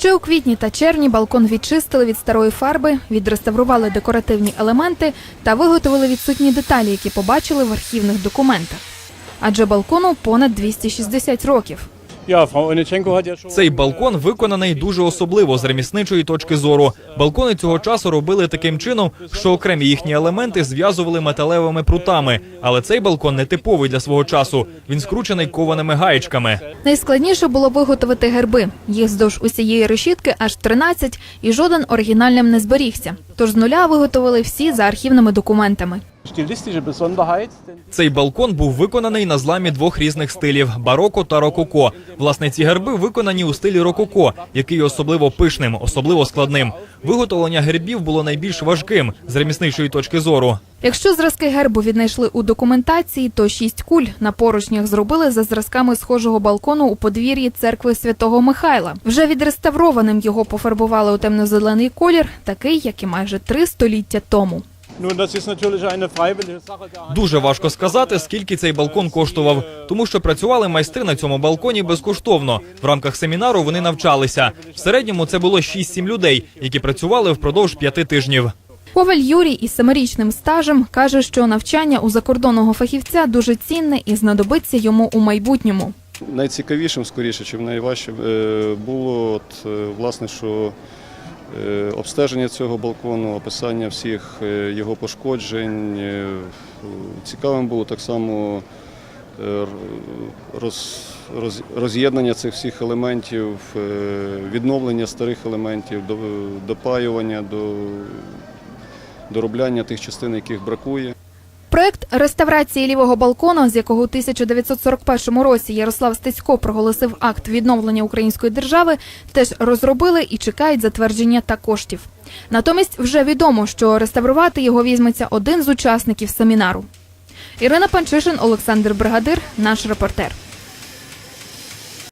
Ще у квітні та червні балкон відчистили від старої фарби, відреставрували декоративні елементи та виготовили відсутні деталі, які побачили в архівних документах. Адже балкону понад 260 років. Цей балкон виконаний дуже особливо з ремісничої точки зору. Балкони цього часу робили таким чином, що окремі їхні елементи зв'язували металевими прутами. Але цей балкон не типовий для свого часу. Він скручений кованими гаєчками. Найскладніше було виготовити герби. Їх вздовж усієї решітки аж 13, і жоден оригінальним не зберігся. Тож з нуля виготовили всі за архівними документами. Цей балкон був виконаний на зламі двох різних стилів бароко та рококо. Власне, ці герби виконані у стилі рококо, який особливо пишним, особливо складним. Виготовлення гербів було найбільш важким з ремісничої точки зору. Якщо зразки гербу віднайшли у документації, то шість куль на поручнях зробили за зразками схожого балкону у подвір'ї церкви святого Михайла. Вже відреставрованим його пофарбували у темно-зелений колір, такий, як і майже три століття тому. Hand. Дуже важко сказати, скільки цей балкон коштував, тому що працювали майстри на цьому балконі безкоштовно. В рамках семінару вони навчалися. В середньому це було 6-7 людей, які працювали впродовж п'яти тижнів. Коваль Юрій із семирічним стажем каже, що навчання у закордонного фахівця дуже цінне і знадобиться йому у майбутньому. Найцікавішим, скоріше, чим найважчим, е, було от, е, власне, що обстеження цього балкону, описання всіх е, його пошкоджень. Е, Цікавим було так само е, роз, роз, роз'єднання цих всіх елементів, е, відновлення старих елементів, допаювання, до, доробляння тих частин, яких бракує. Проект реставрації лівого балкона, з якого у 1941 році Ярослав Стецько проголосив акт відновлення української держави, теж розробили і чекають затвердження та коштів. Натомість вже відомо, що реставрувати його візьметься один з учасників семінару. Ірина Панчишин, Олександр Бригадир, наш репортер.